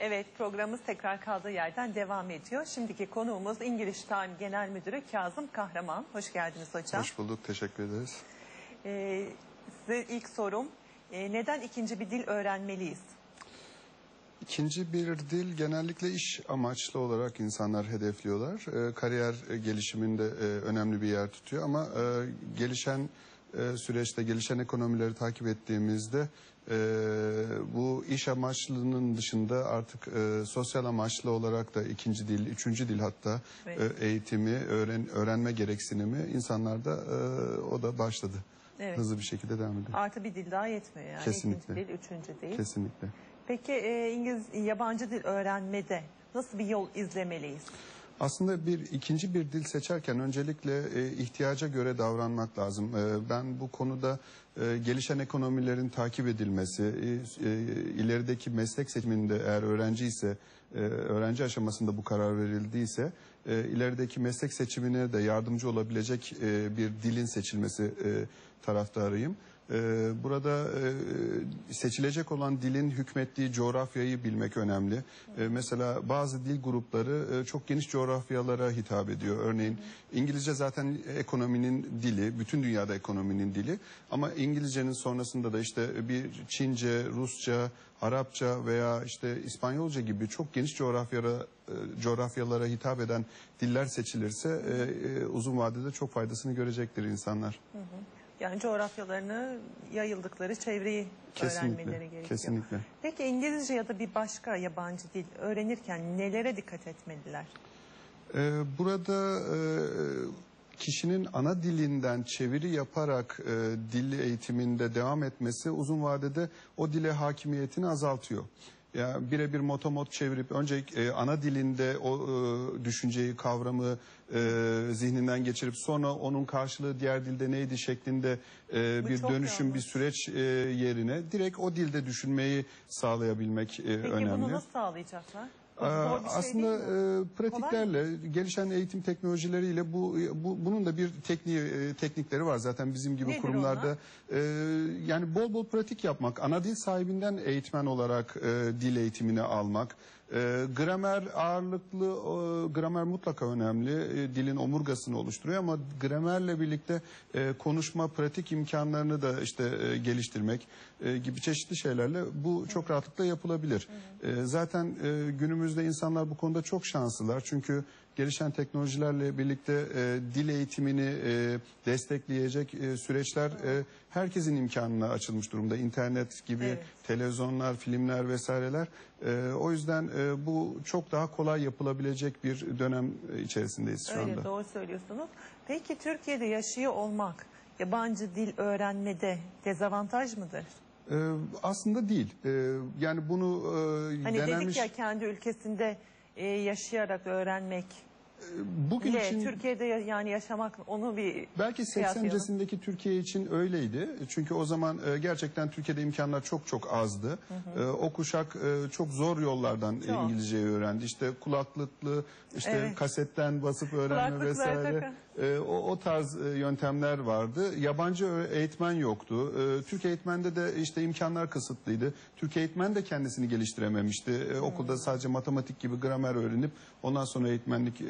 Evet programımız tekrar kaldığı yerden devam ediyor. Şimdiki konuğumuz İngiliz Time Genel Müdürü Kazım Kahraman. Hoş geldiniz hocam. Hoş bulduk, teşekkür ederiz. Ee, size ilk sorum e, neden ikinci bir dil öğrenmeliyiz? İkinci bir dil genellikle iş amaçlı olarak insanlar hedefliyorlar. Ee, kariyer e, gelişiminde e, önemli bir yer tutuyor ama e, gelişen e, süreçte, gelişen ekonomileri takip ettiğimizde e, bu iş amaçlının dışında artık e, sosyal amaçlı olarak da ikinci dil, üçüncü dil hatta Evet. e, eğitimi, öğren, öğrenme gereksinimi insanlarda e, o da başladı. Evet. Hızlı bir şekilde devam ediyor. Artı bir dil daha yetmiyor yani. Kesinlikle. İkinci dil, üçüncü dil. Kesinlikle. Peki e, İngiliz yabancı dil öğrenmede nasıl bir yol izlemeliyiz? Aslında bir ikinci bir dil seçerken öncelikle e, ihtiyaca göre davranmak lazım. E, ben bu konuda e, gelişen ekonomilerin takip edilmesi, e, e, ilerideki meslek seçiminde eğer öğrenci ise e, öğrenci aşamasında bu karar verildiyse e, ilerideki meslek seçimine de yardımcı olabilecek e, bir dilin seçilmesi e, taraftarıyım. Ee, Burada e, seçilecek olan dilin hükmettiği coğrafyayı bilmek önemli. Ee, Mesela bazı dil grupları e, çok geniş coğrafyalara hitap ediyor. Örneğin İngilizce zaten ekonominin dili, bütün dünyada ekonominin dili. Ama İngilizcenin sonrasında da işte bir Çince, Rusça, Arapça veya işte İspanyolca gibi çok geniş coğrafyalara e, coğrafyalara hitap eden diller seçilirse uzun vadede çok faydasını görecektir insanlar. Yani coğrafyalarını yayıldıkları çevreyi öğrenmeleri Kesinlikle. gerekiyor. Kesinlikle. Peki İngilizce ya da bir başka yabancı dil öğrenirken nelere dikkat etmeliler? Ee, Burada e, kişinin ana dilinden çeviri yaparak e, dil eğitiminde devam etmesi uzun vadede o dile hakimiyetini azaltıyor. Ya birebir motomot çevirip önce e, ana dilinde o e, düşünceyi, kavramı e, zihninden geçirip sonra onun karşılığı diğer dilde neydi şeklinde e, Bu bir çok dönüşüm, bir yanlış. süreç e, yerine direkt o dilde düşünmeyi sağlayabilmek e, Peki önemli. bunu nasıl sağlayacaklar? Ee, şey Aslında e, pratiklerle, gelişen eğitim teknolojileriyle bu, bu bunun da bir tekniği e, teknikleri var zaten bizim gibi Nedir kurumlarda. E, yani bol bol pratik yapmak, ana dil sahibinden eğitmen olarak e, dil eğitimini almak. E, gramer ağırlıklı, e, gramer mutlaka önemli. E, dilin omurgasını oluşturuyor ama gramerle birlikte e, konuşma, pratik imkanlarını da işte e, geliştirmek e, gibi çeşitli şeylerle bu çok rahatlıkla yapılabilir. E, zaten e, günümüzde insanlar bu konuda çok şanslılar. Çünkü gelişen teknolojilerle birlikte e, dil eğitimini e, destekleyecek e, süreçler e, herkesin imkanına açılmış durumda. İnternet gibi Evet. televizyonlar, filmler vesaireler. E, o yüzden e, bu çok daha kolay yapılabilecek bir dönem içerisindeyiz şu Öyle anda. doğru söylüyorsunuz. Peki Türkiye'de yaşıyor olmak yabancı dil öğrenmede dezavantaj mıdır? E, aslında değil. E, yani bunu e, Hani denenmiş... dedik ya kendi ülkesinde e, yaşayarak öğrenmek bugün ile için Türkiye'de ya- yani yaşamak onu bir Belki kıyaslayalım. 80'cesindeki Türkiye için öyleydi. Çünkü o zaman e, gerçekten Türkiye'de imkanlar çok çok azdı. E, o kuşak e, çok zor yollardan Çok. İngilizceyi öğrendi. İşte kulaklıklı, işte Evet. kasetten basıp öğrenme vesaire. takın. E, o, o tarz e, yöntemler vardı. Yabancı eğitmen yoktu. E, Türk eğitmende de işte imkanlar kısıtlıydı. Türk eğitmen de kendisini geliştirememişti. E, okulda sadece matematik gibi gramer öğrenip ondan sonra eğitmenlik e,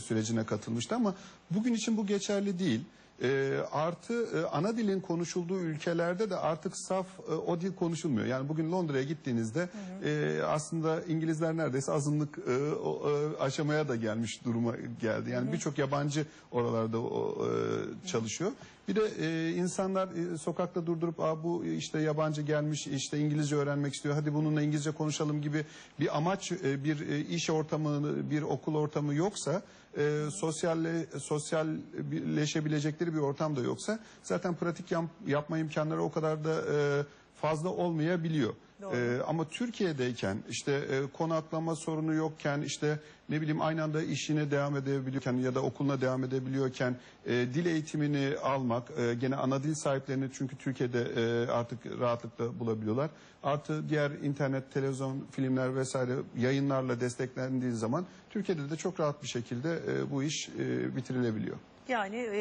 sürecine katılmıştı ama bugün için bu geçerli değil. E, artı e, ana dilin konuşulduğu ülkelerde de artık saf e, o dil konuşulmuyor. Yani bugün Londra'ya gittiğinizde e, aslında İngilizler neredeyse azınlık e, o, e, aşamaya da gelmiş duruma geldi. Yani birçok yabancı oralarda o, e, çalışıyor. Bir de e, insanlar e, sokakta durdurup Aa, bu işte yabancı gelmiş işte İngilizce öğrenmek istiyor. Hadi bununla İngilizce konuşalım gibi bir amaç e, bir e, iş ortamı bir okul ortamı yoksa e, sosyalle, sosyalleşebilecekleri bir ortam da yoksa zaten pratik yap- yapma imkanları o kadar da e, fazla olmayabiliyor. Doğru. E, ama Türkiye'deyken işte e, konaklama sorunu yokken işte ne bileyim aynı anda işine devam edebiliyorken ya da okuluna devam edebiliyorken e, dil eğitimini almak e, gene ana dil sahiplerini çünkü Türkiye'de e, artık rahatlıkla bulabiliyorlar. Artı diğer internet, televizyon, filmler vesaire yayınlarla desteklendiği zaman Türkiye'de de çok rahat bir şekilde e, bu iş e, bitirilebiliyor. Yani e,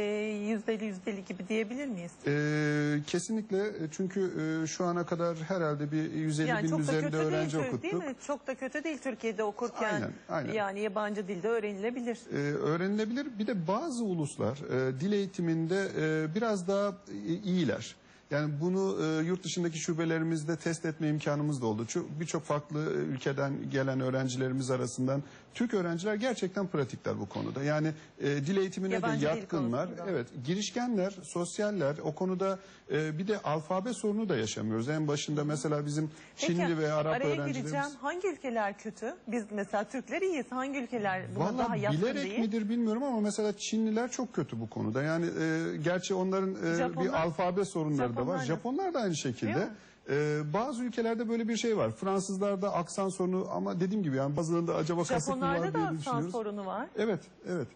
yüzdeli yüzdeli gibi diyebilir miyiz? Ee, kesinlikle e, çünkü e, şu ana kadar herhalde bir 150 Yani bin çok da üzerinde kötü öğrenci değil, okuttuk. değil mi? Çok da kötü değil Türkiye'de okurken. Aynen, aynen. Yani yabancı dilde öğrenilebilir. Ee, öğrenilebilir. Bir de bazı uluslar e, dil eğitiminde e, biraz daha e, iyiler. Yani bunu e, yurt dışındaki şubelerimizde test etme imkanımız da oldu. Çok- Birçok farklı e, ülkeden gelen öğrencilerimiz arasından Türk öğrenciler gerçekten pratikler bu konuda. Yani e, dil eğitimine Yabancı de dil yatkınlar. konusunda. Evet, girişkenler, sosyaller. O konuda e, bir de alfabe sorunu da yaşamıyoruz. En başında mesela bizim Çinli Peki, ve Arap araya öğrencilerimiz. gireceğim. Hangi ülkeler kötü? Biz mesela Türkler iyiyiz. Hangi ülkeler buna Valla daha yatkın bilerek değil? midir bilmiyorum ama mesela Çinliler çok kötü bu konuda. Yani e, gerçi onların e, Japonlar- bir alfabe sorunları da Japonlar var. Japonlar da aynı şekilde. mi? E, bazı ülkelerde böyle bir şey var. Fransızlarda aksan sorunu ama dediğim gibi yani bazılarında acaba kasıt mı var Japonlarda diye da aksan düşünüyoruz. sorunu var. Evet, evet.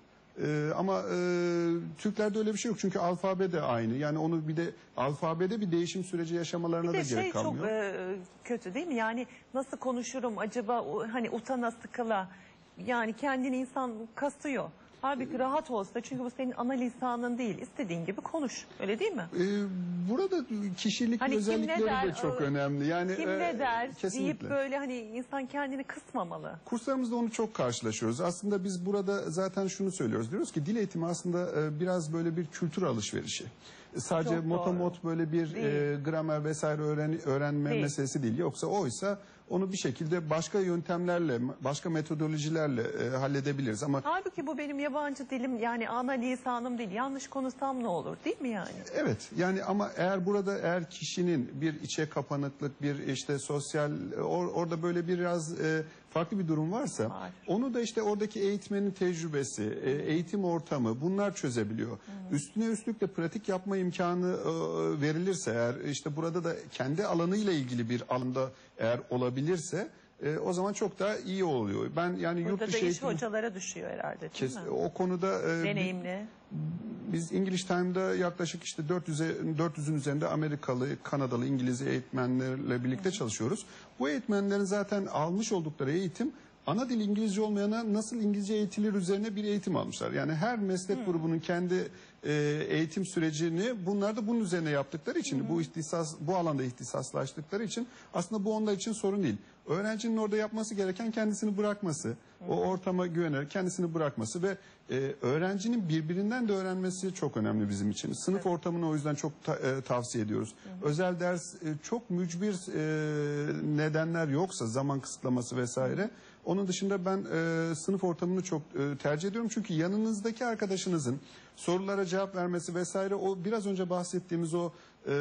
E, ama e, Türklerde öyle bir şey yok çünkü alfabe de aynı. Yani onu bir de alfabede bir değişim süreci yaşamalarına Bir da de gerek şey kalmıyor. çok e, kötü değil mi? Yani nasıl konuşurum acaba o, hani utana sıkıla yani kendini insan kasıyor. Halbuki rahat olsa çünkü bu senin ana lisanın değil. İstediğin gibi konuş. Öyle değil mi? E, burada kişilik Hani özellikleri der, de çok e, önemli. Yani Kim e, ne der kesinlikle. deyip böyle hani insan kendini kısmamalı. Kurslarımızda onu çok karşılaşıyoruz. Aslında biz burada zaten şunu söylüyoruz. Diyoruz ki dil eğitimi aslında e, biraz böyle bir kültür alışverişi. E, Sadece motomot böyle bir Değil. e, gramer vesaire öğren, öğrenme Değil. meselesi değil. Yoksa oysa onu bir şekilde başka yöntemlerle, başka metodolojilerle e, halledebiliriz. Ama Halbuki bu benim yabancı dilim yani ana lisanım değil. Yanlış konuşsam ne olur değil mi yani? Evet yani ama eğer burada eğer kişinin bir içe kapanıklık bir işte sosyal or- orada böyle biraz e, farklı bir durum varsa Var. onu da işte oradaki eğitmenin tecrübesi, e, eğitim ortamı bunlar çözebiliyor. Üstüne üstlük de pratik yapma imkanı e, verilirse eğer işte burada da kendi alanıyla ilgili bir alanda eğer olabilirse e, o zaman çok daha iyi oluyor. Ben yani yurt Burada da dışı iş eğitim hocalara düşüyor herhalde değil kes- mi? o konuda e, Deneyimli. biz English Time'da yaklaşık işte 400'e 400'ün üzerinde Amerikalı, Kanadalı, İngiliz eğitmenlerle birlikte çalışıyoruz. Bu eğitmenlerin zaten almış oldukları eğitim ana dil İngilizce olmayana nasıl İngilizce eğitilir üzerine bir eğitim almışlar. Yani her meslek grubunun kendi e, eğitim sürecini bunlar da bunun üzerine yaptıkları için bu ihtisas bu alanda ihtisaslaştıkları için aslında bu onlar için sorun değil. Öğrencinin orada yapması gereken kendisini bırakması, o ortama güvenerek kendisini bırakması ve e, öğrencinin birbirinden de öğrenmesi çok önemli bizim için. Sınıf ortamını o yüzden çok ta- e, tavsiye ediyoruz. Özel ders e, çok mücbir e, nedenler yoksa zaman kısıtlaması vesaire. Onun dışında ben e, sınıf ortamını çok e, tercih ediyorum. Çünkü yanınızdaki arkadaşınızın sorulara cevap vermesi vesaire o biraz önce bahsettiğimiz o e,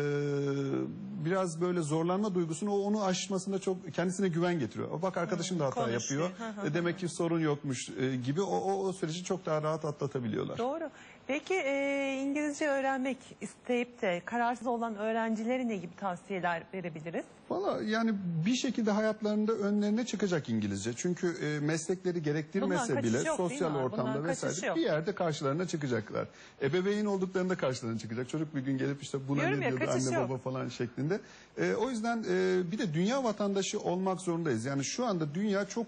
biraz böyle zorlanma duygusunu o onu aşmasında çok kendisine güven getiriyor. O bak arkadaşım da hata konuşuyor. yapıyor. E, demek ki sorun yokmuş e, gibi o, o, o süreci çok daha rahat atlatabiliyorlar. Doğru. Peki e, İngilizce öğrenmek isteyip de kararsız olan öğrencilere ne gibi tavsiyeler verebiliriz? Valla yani bir şekilde hayatlarında önlerine çıkacak İngilizce. Çünkü e, meslekleri Bundan gerektirmese kaçış bile yok, değil sosyal mi ortamda Bundan kaçış vesaire yok. bir yerde karşılarına çıkacaklar. Ebeveyn olduklarında karşılarına çıkacak. Çocuk bir gün gelip işte buna Diyorum ne ya, diyordu kaçış anne yok. baba falan şeklinde. E, o yüzden e, bir de dünya vatandaşı olmak zorundayız. Yani şu anda dünya çok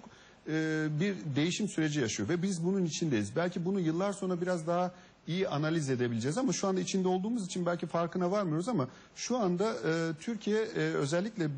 e, bir değişim süreci yaşıyor ve biz bunun içindeyiz. Belki bunu yıllar sonra biraz daha iyi analiz edebileceğiz ama şu anda içinde olduğumuz için belki farkına varmıyoruz ama şu anda e, Türkiye e, özellikle e,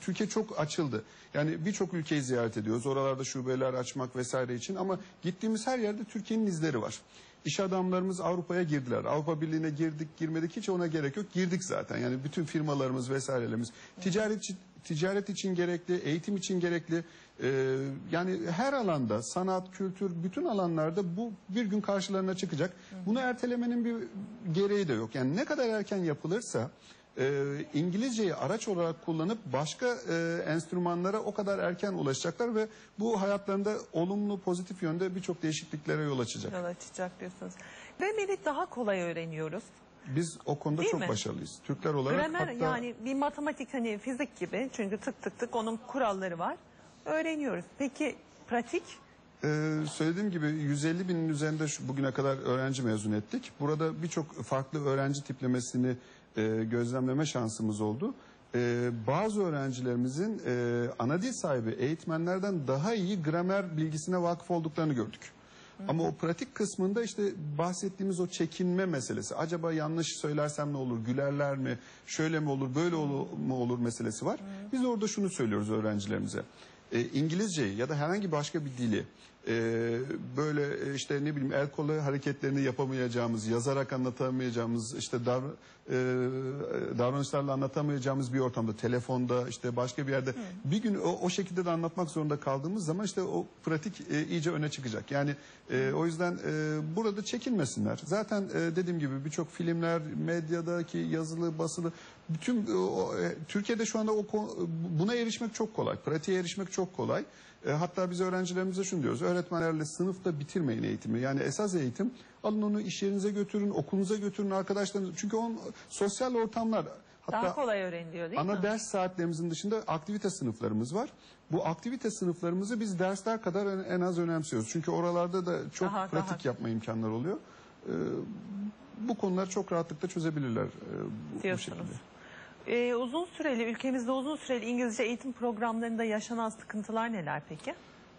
Türkiye çok açıldı. Yani birçok ülkeyi ziyaret ediyoruz. Oralarda şubeler açmak vesaire için ama gittiğimiz her yerde Türkiye'nin izleri var. İş adamlarımız Avrupa'ya girdiler. Avrupa Birliği'ne girdik girmedik hiç ona gerek yok. Girdik zaten. Yani bütün firmalarımız vesairelerimiz. Ticaret için, ticaret için gerekli, eğitim için gerekli. Ee, yani her alanda sanat, kültür bütün alanlarda bu bir gün karşılarına çıkacak. Bunu ertelemenin bir gereği de yok. Yani ne kadar erken yapılırsa e, İngilizceyi araç olarak kullanıp başka e, enstrümanlara o kadar erken ulaşacaklar ve bu hayatlarında olumlu pozitif yönde birçok değişikliklere yol açacak. Yol açacak diyorsunuz. Grameri daha kolay öğreniyoruz. Biz o konuda Değil çok mi? başarılıyız. Türkler olarak Gramer hatta yani bir matematik hani fizik gibi çünkü tık tık tık onun kuralları var. Öğreniyoruz. Peki pratik? Ee, söylediğim gibi 150 binin üzerinde şu, bugüne kadar öğrenci mezun ettik. Burada birçok farklı öğrenci tiplemesini e, gözlemleme şansımız oldu. E, bazı öğrencilerimizin e, ana dil sahibi eğitmenlerden daha iyi gramer bilgisine vakıf olduklarını gördük. Ama o pratik kısmında işte bahsettiğimiz o çekinme meselesi. Acaba yanlış söylersem ne olur, gülerler mi, şöyle mi olur, böyle olur, mu olur meselesi var. Biz orada şunu söylüyoruz öğrencilerimize. E, İngilizceyi ya da herhangi başka bir dili e, böyle e, işte ne bileyim el kolu hareketlerini yapamayacağımız, yazarak anlatamayacağımız, işte dav, e, davranışlarla anlatamayacağımız bir ortamda, telefonda, işte başka bir yerde bir gün o, o şekilde de anlatmak zorunda kaldığımız zaman işte o pratik e, iyice öne çıkacak. Yani e, o yüzden e, burada çekinmesinler. Zaten e, dediğim gibi birçok filmler, medyadaki yazılı, basılı bütün e, o, e, Türkiye'de şu anda o buna erişmek çok kolay. Pratiğe erişmek çok kolay. E, hatta biz öğrencilerimize şunu diyoruz. Öğretmenlerle sınıfta bitirmeyin eğitimi. Yani esas eğitim alın onu iş yerinize götürün, okulunuza götürün arkadaşlarınız. Çünkü on sosyal ortamlar Daha hatta kolay öğreniliyor değil ana mi? ders saatlerimizin dışında aktivite sınıflarımız var. Bu aktivite sınıflarımızı biz dersler kadar en, en az önemsiyoruz. Çünkü oralarda da çok Daha- pratik daha. yapma imkanları oluyor. E, bu konuları çok rahatlıkla çözebilirler. e, bu- bu Diyorsunuz. şekilde. Ee, uzun süreli ülkemizde uzun süreli İngilizce eğitim programlarında yaşanan sıkıntılar neler peki?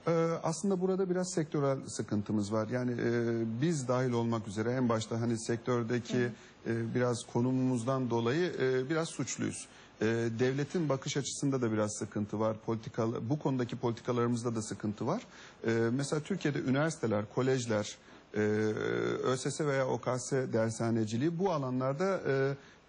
Ee, aslında burada biraz sektörel sıkıntımız var. Yani e, biz dahil olmak üzere en başta hani sektördeki e, biraz konumumuzdan dolayı e, biraz suçluyuz. Devletin bakış açısında da biraz sıkıntı var. Politikal, bu konudaki politikalarımızda da sıkıntı var. Mesela Türkiye'de üniversiteler, kolejler, ÖSS veya OKS dershaneciliği bu alanlarda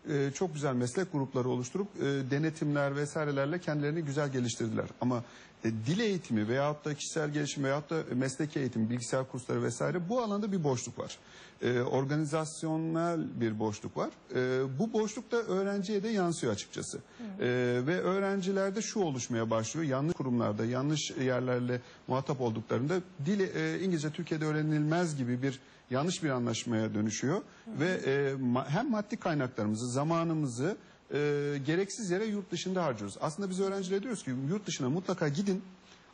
e, çok güzel meslek grupları oluşturup e, denetimler vesairelerle kendilerini güzel geliştirdiler. Ama e, dil eğitimi veyahut da kişisel gelişim veyahut da mesleki eğitim, bilgisayar kursları vesaire bu alanda bir boşluk var. E, organizasyonel bir boşluk var. E, bu boşluk da öğrenciye de yansıyor açıkçası. E, ve öğrencilerde şu oluşmaya başlıyor. Yanlış kurumlarda, yanlış yerlerle muhatap olduklarında dil e, İngilizce Türkiye'de öğrenilmez gibi bir yanlış bir anlaşmaya dönüşüyor ve e, ma- hem maddi kaynaklarımızı, zamanımızı e, gereksiz yere yurt dışında harcıyoruz. Aslında biz öğrencilere diyoruz ki yurt dışına mutlaka gidin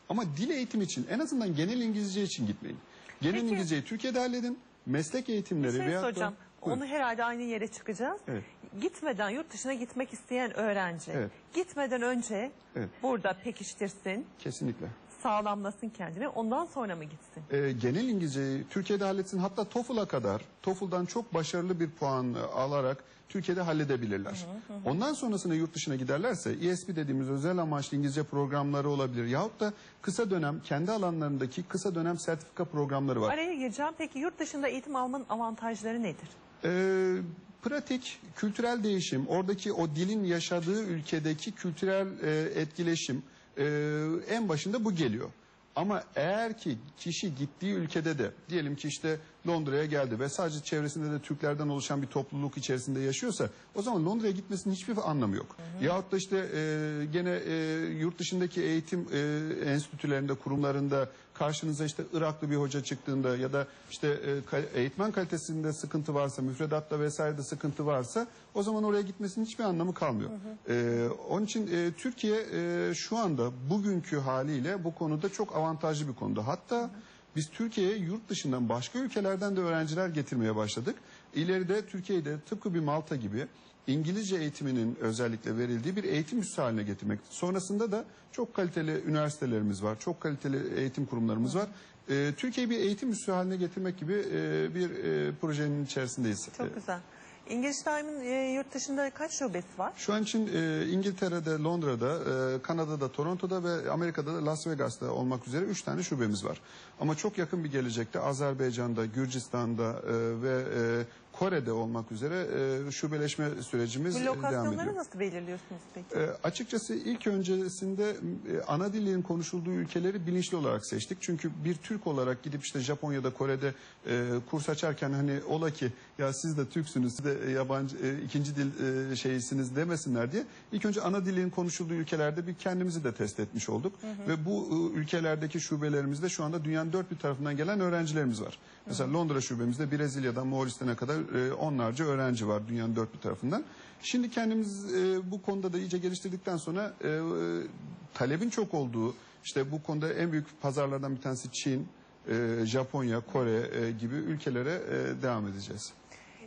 ama dil eğitimi için en azından genel İngilizce için gitmeyin. Genel Peki. İngilizceyi Türkiye'de halledin. Meslek eğitimleri şey veyahut da-. Onu herhalde aynı yere çıkacağız. Evet. Gitmeden yurt dışına gitmek isteyen öğrenci. Evet. Gitmeden önce Evet. burada pekiştirsin, Kesinlikle. Sağlamlasın kendini. Ondan sonra mı gitsin? e, genel İngilizceyi Türkiye'de halletsin. Hatta TOEFL'a kadar TOEFL'dan çok başarılı bir puan e, alarak Türkiye'de halledebilirler. Ondan sonrasında yurt dışına giderlerse ESP dediğimiz özel amaçlı İngilizce programları olabilir. Yahut da kısa dönem kendi alanlarındaki kısa dönem sertifika programları var. Araya gireceğim. Peki yurt dışında eğitim almanın avantajları nedir? Ee, pratik, kültürel değişim, oradaki o dilin yaşadığı ülkedeki kültürel e, etkileşim e, en başında bu geliyor. Ama eğer ki kişi gittiği ülkede de diyelim ki işte Londra'ya geldi ve sadece çevresinde de Türklerden oluşan bir topluluk içerisinde yaşıyorsa o zaman Londra'ya gitmesinin hiçbir anlamı yok. Yahut da işte e, gene e, yurt dışındaki eğitim e, enstitülerinde, kurumlarında karşınıza işte Iraklı bir hoca çıktığında ya da işte e, eğitmen kalitesinde sıkıntı varsa, müfredatta vesairede sıkıntı varsa o zaman oraya gitmesinin hiçbir anlamı kalmıyor. E, onun için e, Türkiye e, şu anda bugünkü haliyle bu konuda çok avantajlı bir konuda. Hatta biz Türkiye'ye yurt dışından başka ülkelerden de öğrenciler getirmeye başladık. İleride Türkiye'de tıpkı bir Malta gibi İngilizce eğitiminin özellikle verildiği bir eğitim üssü haline getirmek. Sonrasında da çok kaliteli üniversitelerimiz var, çok kaliteli eğitim kurumlarımız var. Ee, Türkiye'yi bir eğitim üssü haline getirmek gibi e, bir e, projenin içerisindeyiz. Çok güzel. İngiliz Time'ın e, yurt dışında kaç şubesi var? Şu an için e, İngiltere'de, Londra'da, e, Kanada'da, Toronto'da ve Amerika'da da Las Vegas'ta olmak üzere üç tane şubemiz var. Ama çok yakın bir gelecekte Azerbaycan'da, Gürcistan'da e, ve e, Kore'de olmak üzere e, şubeleşme sürecimiz e, devam ediyor. lokasyonları nasıl belirliyorsunuz peki? E, açıkçası ilk öncesinde e, ana dilin konuşulduğu ülkeleri bilinçli olarak seçtik. Çünkü bir Türk olarak gidip işte Japonya'da, Kore'de e, kurs açarken hani ola ki ya siz de Türksünüz, siz de yabancı e, ikinci dil e, şeysiniz demesinler diye ilk önce ana dilin konuşulduğu ülkelerde bir kendimizi de test etmiş olduk. Ve bu e, ülkelerdeki şubelerimizde şu anda dünyanın dört bir tarafından gelen öğrencilerimiz var. Mesela Londra şubemizde Brezilya'dan Moğolistan'a kadar e, onlarca öğrenci var dünyanın dört bir tarafından. Şimdi kendimiz e, bu konuda da iyice geliştirdikten sonra e, e, talebin çok olduğu işte bu konuda en büyük pazarlardan bir tanesi Çin, e, Japonya, Kore e, gibi ülkelere e, devam edeceğiz.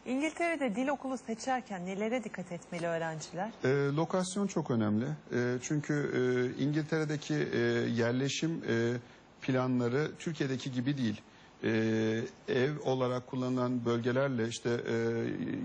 İngiltere'de dil okulu seçerken nelere dikkat etmeli öğrenciler? E, lokasyon çok önemli. E, çünkü e, İngiltere'deki e, yerleşim e, planları Türkiye'deki gibi değil. E, ev olarak kullanılan bölgelerle işte e,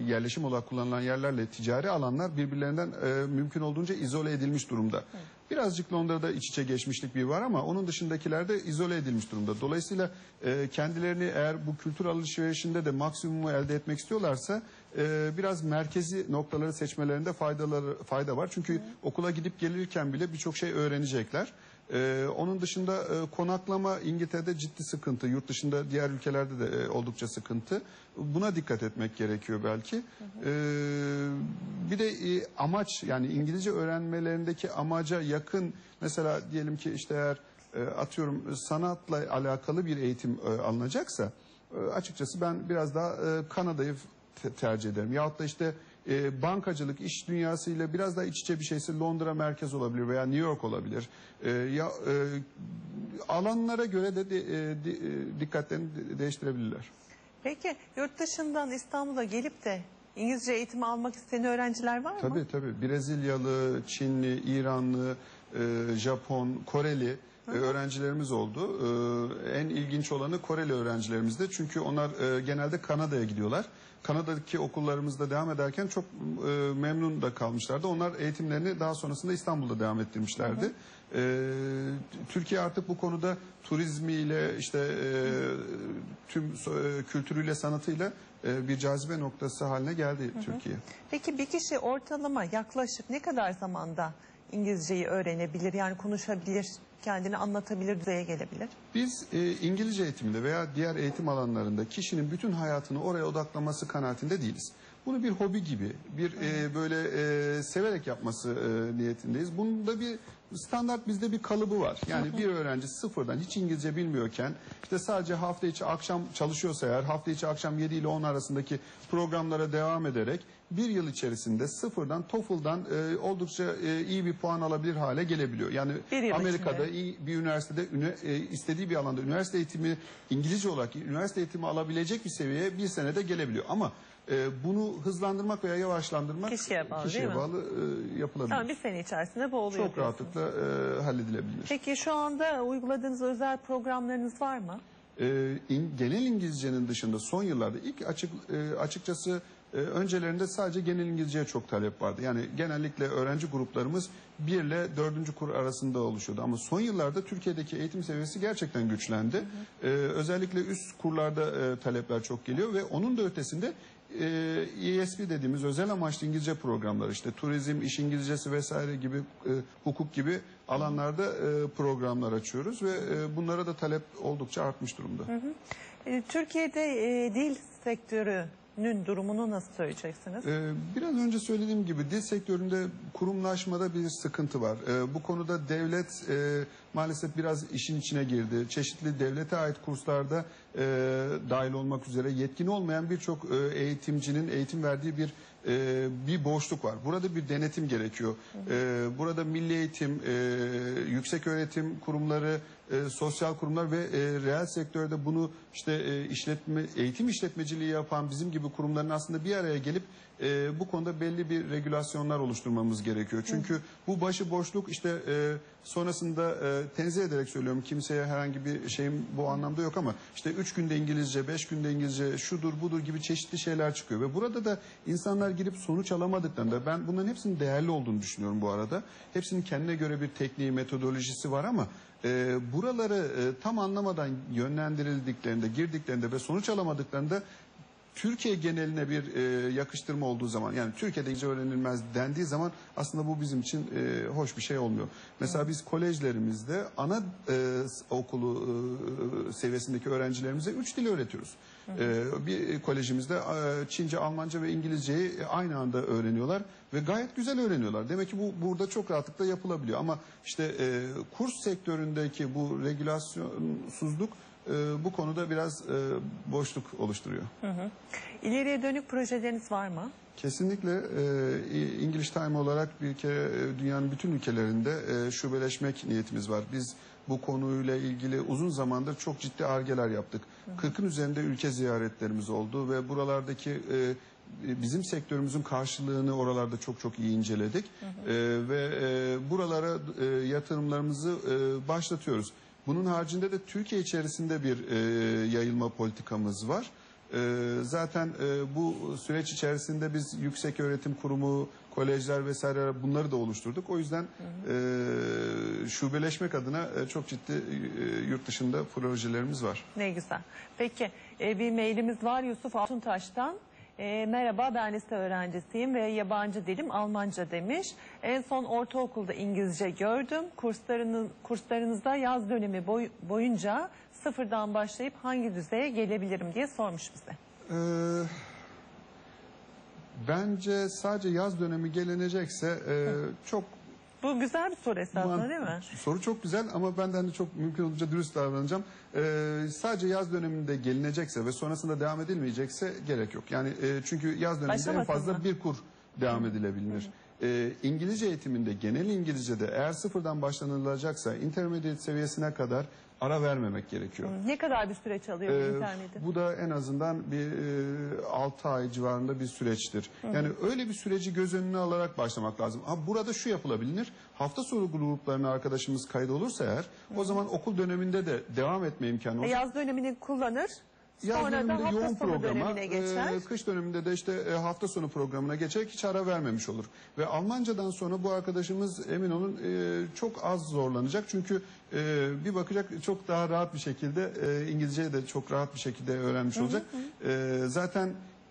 yerleşim olarak kullanılan yerlerle ticari alanlar birbirlerinden e, mümkün olduğunca izole edilmiş durumda. Birazcık Londra'da iç içe geçmişlik bir var ama onun dışındakiler de izole edilmiş durumda. Dolayısıyla e, kendilerini eğer bu kültür alışverişinde de maksimumu elde etmek istiyorlarsa e, biraz merkezi noktaları seçmelerinde faydaları fayda var. Çünkü okula gidip gelirken bile birçok şey öğrenecekler. Ee, onun dışında e, konaklama İngiltere'de ciddi sıkıntı. Yurt dışında diğer ülkelerde de e, oldukça sıkıntı. Buna dikkat etmek gerekiyor belki. Ee, bir de e, amaç yani İngilizce öğrenmelerindeki amaca yakın mesela diyelim ki işte eğer e, atıyorum sanatla alakalı bir eğitim e, alınacaksa e, açıkçası ben biraz daha e, Kanada'yı te- tercih ederim. Yahut da işte e, bankacılık, iş dünyasıyla biraz daha iç içe bir şeyse Londra merkez olabilir veya New York olabilir. E, ya e, alanlara göre de, de- e, e, dikkatlerini de- değiştirebilirler. Peki yurt dışından İstanbul'a gelip de İngilizce eğitim almak isteyen öğrenciler var mı? Tabii tabii. Brezilyalı, Çinli, İranlı, e, Japon, Koreli e, öğrencilerimiz oldu. E, en ilginç olanı Koreli öğrencilerimizde. Çünkü onlar e, genelde Kanada'ya gidiyorlar. Kanada'daki okullarımızda devam ederken çok e, memnun da kalmışlardı. Onlar eğitimlerini daha sonrasında İstanbul'da devam ettirmişlerdi. E, Türkiye artık bu konuda turizmiyle işte e, tüm e, kültürüyle sanatıyla e, bir cazibe noktası haline geldi Türkiye. Peki bir kişi ortalama yaklaşık ne kadar zamanda İngilizceyi öğrenebilir? Yani konuşabilir, kendini anlatabilir düzeye gelebilir? Biz e, İngilizce eğitiminde veya diğer eğitim alanlarında kişinin bütün hayatını oraya odaklaması kanaatinde değiliz. Bunu bir hobi gibi, bir e, böyle e, severek yapması e, niyetindeyiz. Bunda bir standart bizde bir kalıbı var. Yani bir öğrenci sıfırdan hiç İngilizce bilmiyorken işte sadece hafta içi akşam çalışıyorsa eğer hafta içi akşam 7 ile 10 arasındaki programlara devam ederek bir yıl içerisinde sıfırdan TOEFL'dan e, oldukça e, iyi bir puan alabilir hale gelebiliyor. Yani Bir yıl Amerika'da içinde. iyi bir üniversitede üne- e, istediği bir alanda üniversite eğitimi İngilizce olarak üniversite eğitimi alabilecek bir seviyeye bir senede gelebiliyor. Ama e, bunu hızlandırmak veya yavaşlandırmak Kişiye bağlı, kişiye değil mi? bağlı e, yapılabilir. Tamam bir sene içerisinde bu oluyor. Çok diyorsunuz. rahatlıkla e, halledilebilir. Peki şu anda uyguladığınız özel programlarınız var mı? Ee, in- genel İngilizcenin dışında son yıllarda ilk açık e, açıkçası e, öncelerinde sadece genel İngilizceye çok talep vardı. Yani genellikle öğrenci gruplarımız 1 ile 4. kur arasında oluşuyordu. Ama son yıllarda Türkiye'deki eğitim seviyesi gerçekten güçlendi. Ee, özellikle üst kurlarda e, talepler çok geliyor ve onun da ötesinde e, ESP dediğimiz özel amaçlı İngilizce programlar işte turizm, iş İngilizcesi vesaire gibi e, hukuk gibi alanlarda e, programlar açıyoruz ve e, bunlara da talep oldukça artmış durumda. Ee, Türkiye'de e, dil sektörünün durumunu nasıl söyleyeceksiniz? Ee, Biraz önce söylediğim gibi dil sektöründe kurumlaşmada bir sıkıntı var. Ee, Bu konuda devlet e, maalesef biraz işin içine girdi. Çeşitli devlete ait kurslarda e, dahil olmak üzere yetkin olmayan birçok e, eğitimcinin eğitim verdiği bir e, bir boşluk var. Burada bir denetim gerekiyor. E, Burada milli eğitim, e, yüksek öğretim kurumları, e, sosyal kurumlar ve e, reel sektörde bunu işte e, işletme eğitim işletmeciliği yapan bizim gibi kurumların aslında bir araya gelip e, bu konuda belli bir regülasyonlar oluşturmamız gerekiyor. Çünkü bu başı boşluk işte e, sonrasında e, tenzih ederek söylüyorum kimseye herhangi bir şeyim bu anlamda yok ama işte üç günde İngilizce, beş günde İngilizce, şudur budur gibi çeşitli şeyler çıkıyor ve burada da insanlar girip sonuç alamadıklarında ben bunların hepsinin değerli olduğunu düşünüyorum bu arada. Hepsinin kendine göre bir tekniği, metodolojisi var ama e, buraları e, tam anlamadan yönlendirildiklerinde, girdiklerinde ve sonuç alamadıklarında Türkiye geneline bir e, yakıştırma olduğu zaman yani Türkiye'de İngilizce öğrenilmez dendiği zaman aslında bu bizim için e, hoş bir şey olmuyor. Mesela biz kolejlerimizde ana e, okulu e, seviyesindeki öğrencilerimize üç dil öğretiyoruz. E, bir kolejimizde e, Çince, Almanca ve İngilizceyi aynı anda öğreniyorlar ve gayet güzel öğreniyorlar. Demek ki bu burada çok rahatlıkla yapılabiliyor ama işte e, kurs sektöründeki bu regülasyonsuzluk e, bu konuda biraz e, boşluk oluşturuyor. İleriye dönük projeleriniz var mı? Kesinlikle e, English Time olarak bir kere dünyanın bütün ülkelerinde e, şubeleşmek niyetimiz var. Biz bu konuyla ilgili uzun zamandır çok ciddi argeler yaptık. 40'ın üzerinde ülke ziyaretlerimiz oldu ve buralardaki e, bizim sektörümüzün karşılığını oralarda çok çok iyi inceledik. E, ve e, buralara e, yatırımlarımızı e, başlatıyoruz. Bunun haricinde de Türkiye içerisinde bir e, yayılma politikamız var. E, zaten e, bu süreç içerisinde biz yüksek öğretim kurumu, kolejler vesaire bunları da oluşturduk. O yüzden e, şubeleşmek adına e, çok ciddi e, yurt dışında projelerimiz var. Ne güzel. Peki e, bir mailimiz var Yusuf Altuntaş'tan. E, merhaba ben lise öğrencisiyim ve yabancı dilim Almanca demiş. En son ortaokulda İngilizce gördüm. Kurslarını, kurslarınızda yaz dönemi boy- boyunca sıfırdan başlayıp hangi düzeye gelebilirim diye sormuş bize. Ee, bence sadece yaz dönemi gelinecekse e, çok Bu güzel bir soru esasında değil mi? Soru çok güzel ama ben de hani çok mümkün olduğunca dürüst davranacağım. Ee, sadece yaz döneminde gelinecekse ve sonrasında devam edilmeyecekse gerek yok. Yani e, çünkü yaz döneminde en Başlamasın fazla mı? bir kur devam edilebilir. Ee, İngilizce eğitiminde genel İngilizce'de eğer sıfırdan başlanılacaksa intermediate seviyesine kadar ara vermemek gerekiyor. Ne kadar bir süreç alıyor Ee, bu interneti? bu da en azından bir e, 6 ay civarında bir süreçtir. Yani öyle bir süreci göz önüne alarak başlamak lazım. Ha, burada şu yapılabilir. Hafta sonu gruplarına arkadaşımız kayıt olursa eğer o zaman okul döneminde de devam etme imkanı E, olur. Yaz dönemini kullanır. Yaz Sonra da hafta yoğun sonu programa, dönemine geçer. e, kış döneminde de işte e, hafta sonu programına geçerek hiç ara vermemiş olur. Ve Almancadan sonra bu arkadaşımız emin olun e, çok az zorlanacak. Çünkü e, bir bakacak çok daha rahat bir şekilde e, İngilizceyi de çok rahat bir şekilde öğrenmiş olacak. E, zaten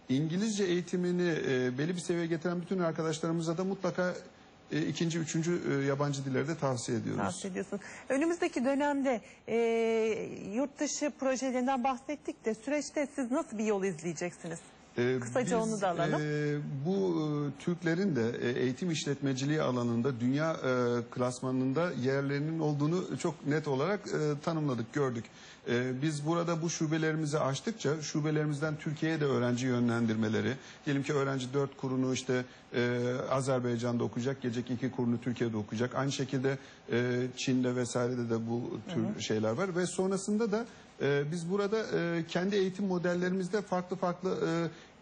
İngilizce eğitimini e, belli bir seviyeye getiren bütün arkadaşlarımıza da mutlaka e, ikinci, üçüncü e, yabancı dilleri de tavsiye ediyoruz. Tavsiye ediyorsun. Önümüzdeki dönemde e, yurt dışı projelerinden bahsettik de süreçte siz nasıl bir yol izleyeceksiniz? Ee, Kısaca onu da alalım. e, bu e, Türklerin de e, eğitim işletmeciliği alanında dünya e, klasmanında yerlerinin olduğunu çok net olarak e, tanımladık, gördük. E, biz burada bu şubelerimizi açtıkça şubelerimizden Türkiye'ye de öğrenci yönlendirmeleri, diyelim ki öğrenci dört kurunu işte e, Azerbaycan'da okuyacak, gelecek iki kurunu Türkiye'de okuyacak. Aynı şekilde e, Çin'de vesairede de bu tür şeyler var ve sonrasında da e, biz burada e, kendi eğitim modellerimizde farklı farklı e,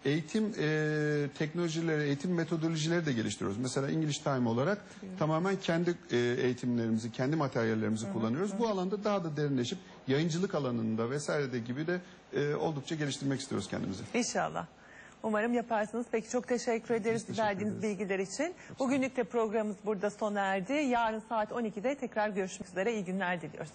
eğitim e, teknolojileri, eğitim metodolojileri de geliştiriyoruz. Mesela English Time olarak tamamen kendi e, eğitimlerimizi, kendi materyallerimizi kullanıyoruz. Bu alanda daha da derinleşip yayıncılık alanında vesairede gibi de e, oldukça geliştirmek istiyoruz kendimizi. İnşallah. Umarım yaparsınız. Peki çok teşekkür ederiz teşekkür verdiğiniz ederiz. bilgiler için. Bugünlük de programımız burada sona erdi. Yarın saat 12'de tekrar görüşmek üzere. İyi günler diliyoruz.